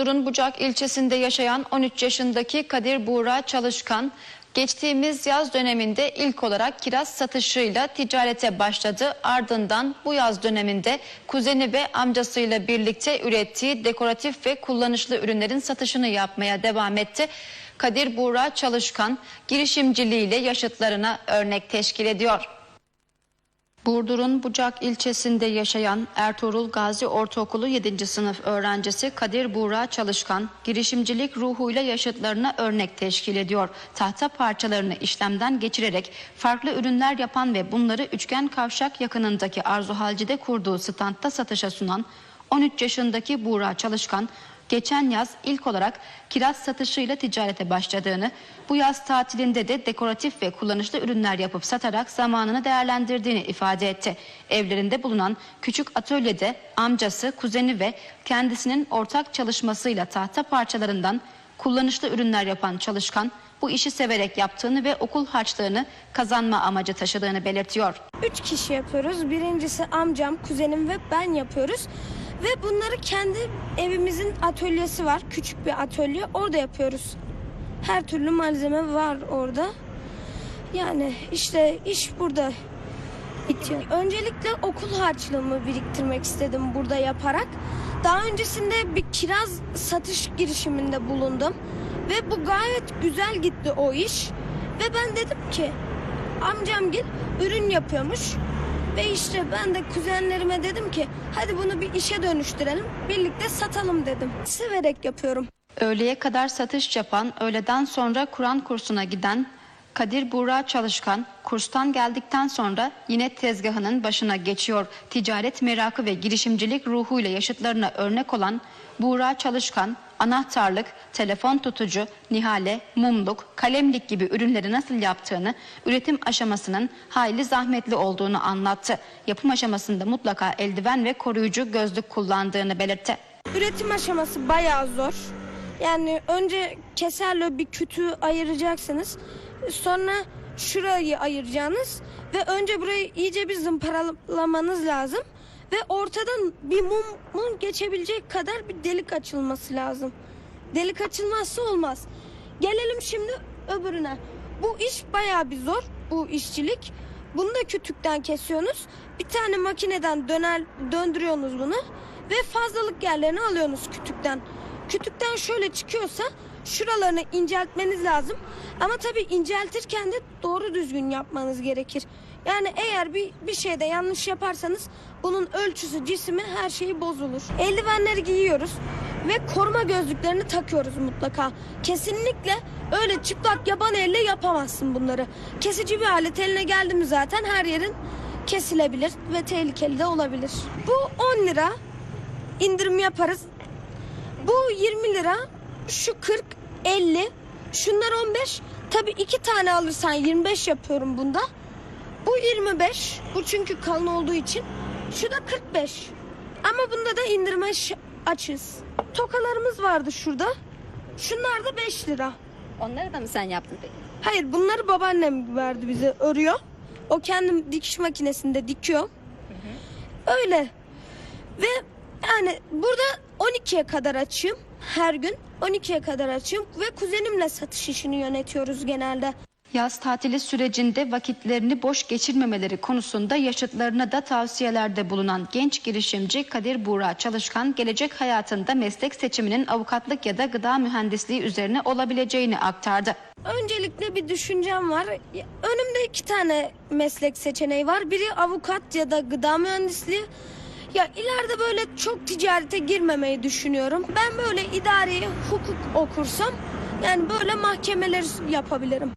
Durun Bucak ilçesinde yaşayan 13 yaşındaki Kadir Buğra Çalışkan geçtiğimiz yaz döneminde ilk olarak kiraz satışıyla ticarete başladı. Ardından bu yaz döneminde kuzeni ve amcasıyla birlikte ürettiği dekoratif ve kullanışlı ürünlerin satışını yapmaya devam etti. Kadir Buğra Çalışkan girişimciliğiyle yaşıtlarına örnek teşkil ediyor. Burdur'un Bucak ilçesinde yaşayan Ertuğrul Gazi Ortaokulu 7. sınıf öğrencisi Kadir Buğra Çalışkan, girişimcilik ruhuyla yaşıtlarına örnek teşkil ediyor. Tahta parçalarını işlemden geçirerek farklı ürünler yapan ve bunları Üçgen Kavşak yakınındaki Arzu Halci'de kurduğu standta satışa sunan 13 yaşındaki Buğra Çalışkan, geçen yaz ilk olarak kiraz satışıyla ticarete başladığını, bu yaz tatilinde de dekoratif ve kullanışlı ürünler yapıp satarak zamanını değerlendirdiğini ifade etti. Evlerinde bulunan küçük atölyede amcası, kuzeni ve kendisinin ortak çalışmasıyla tahta parçalarından kullanışlı ürünler yapan çalışkan, bu işi severek yaptığını ve okul harçlığını kazanma amacı taşıdığını belirtiyor. Üç kişi yapıyoruz. Birincisi amcam, kuzenim ve ben yapıyoruz. Ve bunları kendi evimizin atölyesi var. Küçük bir atölye. Orada yapıyoruz. Her türlü malzeme var orada. Yani işte iş burada bitiyor. Öncelikle okul harçlığımı biriktirmek istedim burada yaparak. Daha öncesinde bir kiraz satış girişiminde bulundum. Ve bu gayet güzel gitti o iş. Ve ben dedim ki amcam gel ürün yapıyormuş. Ve işte ben de kuzenlerime dedim ki hadi bunu bir işe dönüştürelim. Birlikte satalım dedim. Severek yapıyorum. Öğleye kadar satış yapan, öğleden sonra Kur'an kursuna giden Kadir Buğra Çalışkan, kurstan geldikten sonra yine tezgahının başına geçiyor. Ticaret merakı ve girişimcilik ruhuyla yaşıtlarına örnek olan Buğra Çalışkan, anahtarlık, telefon tutucu, nihale, mumluk, kalemlik gibi ürünleri nasıl yaptığını, üretim aşamasının hayli zahmetli olduğunu anlattı. Yapım aşamasında mutlaka eldiven ve koruyucu gözlük kullandığını belirtti. Üretim aşaması bayağı zor. Yani önce keserle bir kütüğü ayıracaksınız. Sonra şurayı ayıracaksınız. Ve önce burayı iyice bir zımparalamanız lazım. Ve ortadan bir mumun geçebilecek kadar bir delik açılması lazım. Delik açılmazsa olmaz. Gelelim şimdi öbürüne. Bu iş bayağı bir zor. Bu işçilik. Bunu da kütükten kesiyorsunuz. Bir tane makineden döner döndürüyorsunuz bunu ve fazlalık yerlerini alıyorsunuz kütükten. Kütükten şöyle çıkıyorsa şuralarını inceltmeniz lazım. Ama tabii inceltirken de doğru düzgün yapmanız gerekir. Yani eğer bir, bir şeyde yanlış yaparsanız bunun ölçüsü, cismi her şeyi bozulur. Eldivenleri giyiyoruz ve koruma gözlüklerini takıyoruz mutlaka. Kesinlikle öyle çıplak yaban elle yapamazsın bunları. Kesici bir alet eline geldi mi zaten her yerin kesilebilir ve tehlikeli de olabilir. Bu 10 lira indirim yaparız. Bu 20 lira, şu 40, 50, şunlar 15. Tabii iki tane alırsan 25 yapıyorum bunda. Bu 25, bu çünkü kalın olduğu için. Şu da 45. Ama bunda da indirme açız. Tokalarımız vardı şurada. Şunlar da 5 lira. Onları da mı sen yaptın peki? Hayır bunları babaannem verdi bize örüyor. O kendim dikiş makinesinde dikiyor. Öyle. Ve yani burada 12'ye kadar açığım her gün. 12'ye kadar açığım ve kuzenimle satış işini yönetiyoruz genelde. Yaz tatili sürecinde vakitlerini boş geçirmemeleri konusunda yaşıtlarına da tavsiyelerde bulunan genç girişimci Kadir Buğra Çalışkan gelecek hayatında meslek seçiminin avukatlık ya da gıda mühendisliği üzerine olabileceğini aktardı. Öncelikle bir düşüncem var. Önümde iki tane meslek seçeneği var. Biri avukat ya da gıda mühendisliği. Ya ileride böyle çok ticarete girmemeyi düşünüyorum. Ben böyle idari hukuk okursam yani böyle mahkemeler yapabilirim.